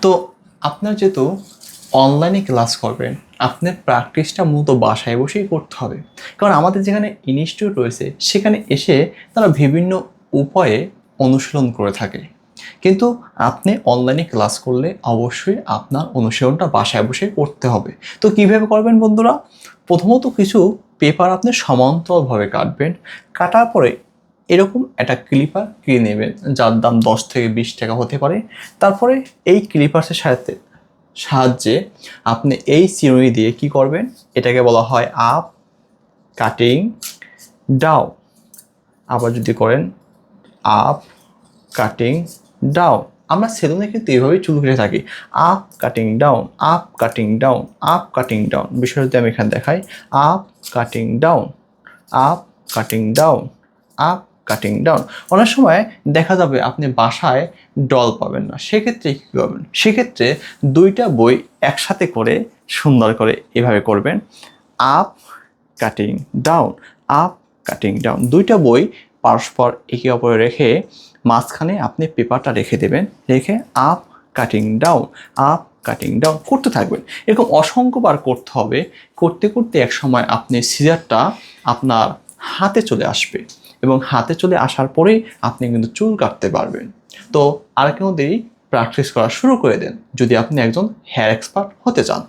তো আপনার যেহেতু অনলাইনে ক্লাস করবেন, আপনার প্র্যাকটিসটা মূলত বাসায় বসেই করতে হবে। কারণ আমাদের যেখানে ইনস্টিটিউট রয়েছে, সেখানে এসে তারা বিভিন্ন উপায়ে অনুশীলন করে থাকে। কিন্তু আপনি অনলাইনে ক্লাস করলে অবশ্যই আপনার অনুশীলনটা বাসায় বসে করতে হবে। তো কীভাবে করবেন বন্ধুরা? প্রথমত কিছু পেপার আপনি সমান্তরালভাবে কাটবেন। কাটার পরে এরকম একটা ক্লিপার কিনে নেবেন যার দাম দশ থেকে বিশ টাকা হতে পারে। তারপরে এই ক্লিপার্সের সাথে সাহায্যে আপনি এই চিরুনি দিয়ে কি করবেন? এটাকে বলা হয় আপ কাটিং ডাউন আবার যদি করেন আপ কাটিং ডাউন আমরা সেলুনে কিন্তু এইভাবেই চুল কেটে থাকি। Up cutting down up cutting down up cutting down বিষয়টা যদি আমি এখানে দেখাই। Up cutting down up cutting down up cutting down অনেক সময় দেখা যাবে আপনি বাসায় ডল পাবেন না। সেক্ষেত্রে কী করবেন সেক্ষেত্রে দুইটা বই একসাথে করে, সুন্দর করে এভাবে করবেন। Up cutting down up cutting down দুইটা বই পরস্পর একে অপরে রেখে মাঝখানে আপনি পেপারটা রেখে দেবেন। রেখে up cutting down up cutting down করতে থাকবেন। এরকম অসংখ্যবার করতে হবে। করতে করতে এক সময় আপনি সিজারটা আপনার হাতে চলে আসবে। এবং হাতে চলে আসার পরেই আপনি কিন্তু চুল কাটতে পারবেন। তো আর কেউ দেরি প্র্যাকটিস করা শুরু করে দেন, যদি আপনি একজন হেয়ার এক্সপার্ট হতে চান।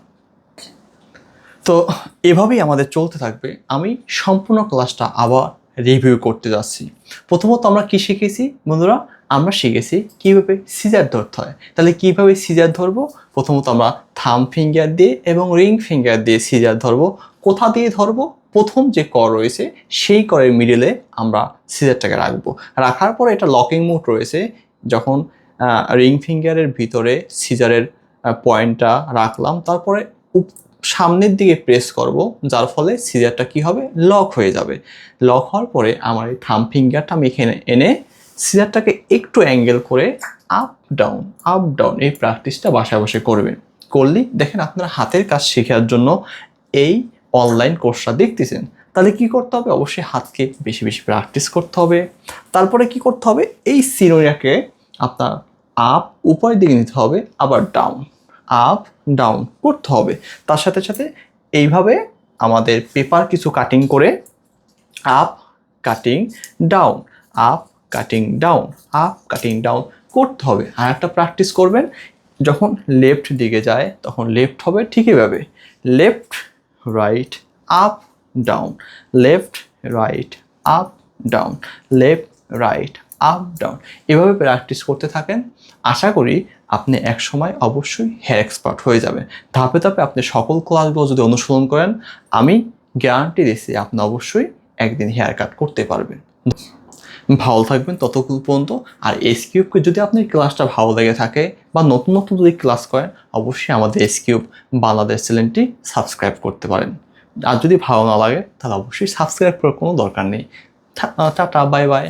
তো এভাবেই আমাদের চলতে থাকবে। আমি সম্পূর্ণ ক্লাসটা আবার রিভিউ করতে যাচ্ছি। প্রথমত আমরা কী শিখেছি, বন্ধুরা? আমরা শিখেছি কীভাবে সিজার ধরতে হয়। তাহলে কীভাবে সিজার ধরবো? প্রথমত আমরা থাম ফিঙ্গার দিয়ে এবং রিং ফিঙ্গার দিয়ে সিজার ধরবো। কোথা দিয়ে ধরব? প্রথম যে কর রয়েছে, সেই করের মিডিলে আমরা সিজারটাকে রাখব। রাখার পরে এটা লকিং মুড রয়েছে, যখন রিং ফিঙ্গারের ভিতরে সিজারের পয়েন্টটা রাখলাম। তারপরে সামনের দিকে প্রেস করব, যার ফলে সিজারটা কি হবে? লক হয়ে যাবে। লক হওয়ার পরে আমার এই থাম ফিঙ্গারটা আমি এখানে এনে সিজারটাকে একটু অ্যাঙ্গেল করে আপ ডাউন আপ ডাউন এই প্র্যাকটিসটা বাসায় বসে করবেন। করলেই দেখেন আপনারা হাতের কাজ শেখার জন্য এই অনলাইন কোর্সটা দেখতেছেন। তাহলে কি করতে হবে? অবশ্যই হাতকে বেশি বেশি প্র্যাকটিস করতে হবে। তারপরে কি করতে হবে? এই সিনোরিয়াকে আপনার আপ উপরের দিকে নিতে হবে, আবার ডাউন আপ ডাউন করতে হবে। তার সাথে সাথে এইভাবে আমাদের পেপার কিছু কাটিং করে up cutting down up cutting down up cutting down করতে হবে। আর একটা প্র্যাকটিস করবেন, যখন লেফট দিকে যায়, তখন লেফট হবে ঠিক এভাবে left right up down left right up down left right up down এভাবে প্র্যাকটিস করতে থাকেন, আশা করি আপনি এক সময় অবশ্যই হেয়ার এক্সপার্ট হয়ে যাবেন। ধাপে ধাপে আপনি সকল ক্লাসগুলো যদি অনুসরণ করেন, আমি গ্যারান্টি দিচ্ছি আপনি অবশ্যই একদিন হেয়ার কাট করতে পারবেন। ভালো থাকবেন ততক্ষণ পর্যন্ত। আর এস কিউবকে যদি আপনার ক্লাসটা ভালো লেগে থাকে বা নতুন নতুন যদি ক্লাস করেন, অবশ্যই আমাদের এস কিউব বাংলাদেশ চ্যানেলটি সাবস্ক্রাইব করতে পারেন। আর যদি ভালো না লাগে, তাহলে অবশ্যই সাবস্ক্রাইব করার কোনো দরকার নেই। Tata bye bye